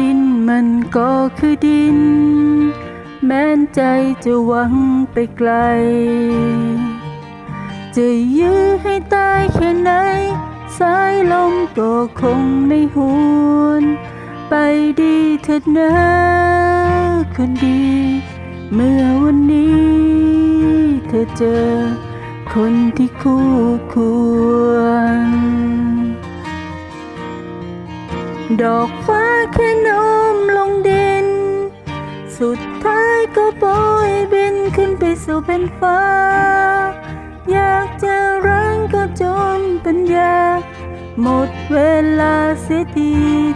ดินมันก็คือดิน แม้นใจจะหวังไปไกล จะยื้อให้ตายแค่ไหน สายลมก็คงไม่หวนไปดีเถิดนะคนดี เมื่อวันนี้เธอเจอคนที่คู่ควร ดอกฟ้าแค่น้มลงดิน สุดท้ายก็โบยบินขึ้นไปสู่แผ่นฟ้า อยากจะรั้งก็จนปัญญา หมดเวลาเสียที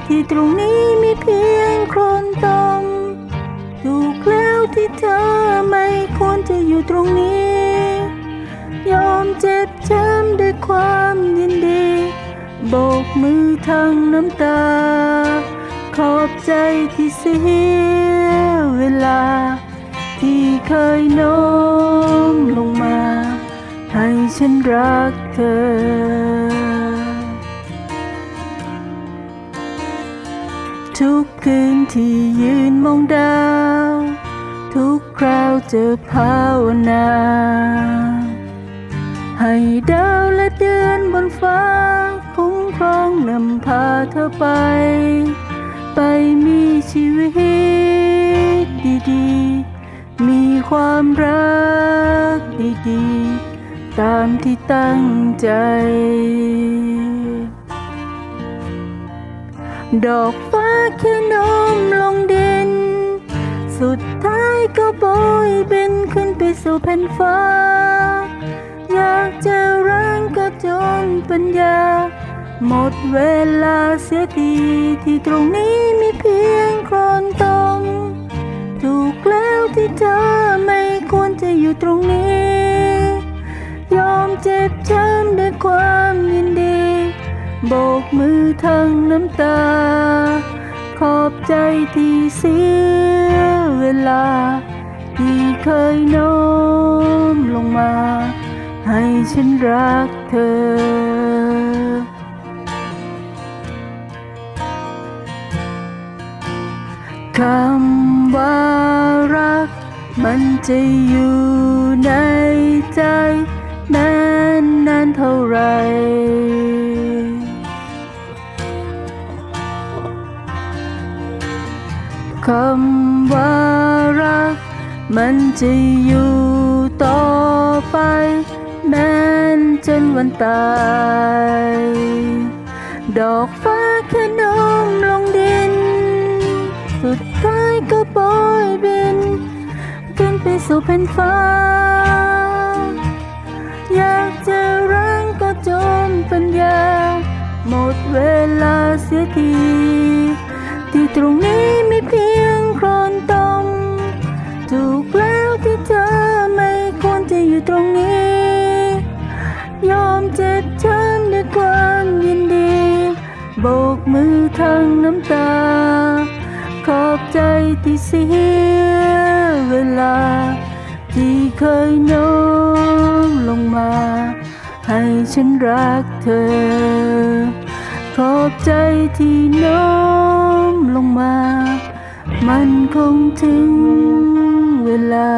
ที่ตรงนี้มีเพียงโครนตมถูกแล้วที่เธอไม่ควรจะอยู่ตรงนี้ ยอมเจ็บช้ำด้วยความ โบกมือทั้งน้ำตา ขอบใจที่เสียเวลา ที่เคยโน้มลงมา ให้ฉันรักเธอทุกคืนที่ยืนมองดาว ทุกคราวเจอภาวนา ให้ดาวและเดือนบนฟ้าำพาเธอไป ไปมีชีวิตดีๆ มีความรักดีๆ ตามที่ตั้งใจ ดอกฟ้าแค่น้มลงดิน สุดท้ายก็โบยบินขึ้นไปสู่แผ่นฟ้า อยากจะร่างก็จนปัญญา หมดเวลาเสียทีที่ตรงนี้มีเพียงครนตมถูกแล้วที่เธอไม่ควรจะอยู่ตรงนี้ ยอมเจ็บช้ำด้วยความยินดีโบกมือทั้งน้ำตา ขอบใจที่เสียเวลา ที่เคยโน้มลงมา ให้ฉันรักเธอ ว่ารัก มันจะอยู่ในใจนานนานเท่าไร คำว่ารัก มันจะอยู่ต่อไปนานจนวันตาย ดอกฟ้าแค่น้มลงดิน ก็โบยบินขึ้นไปสู่แผ่นฟ้า อยากจะร่างก็จนปัญญา หมดเวลาเสียที ที่ตรงนี้มีเพียงโครนตมถูกแล้วที่เธอไม่ควรจะอยู่ตรงนี้ ยอมเจ็บช้ำด้วยความยินดี โบกมือทั้งน้ำตา ขอบใจที่เสียเวลา ที่เคยโน้มลงมา ให้ฉันรักเธอ ขอบใจที่โน้มลงมา มันคงถึงเวลา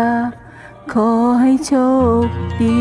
ขอให้โชคดี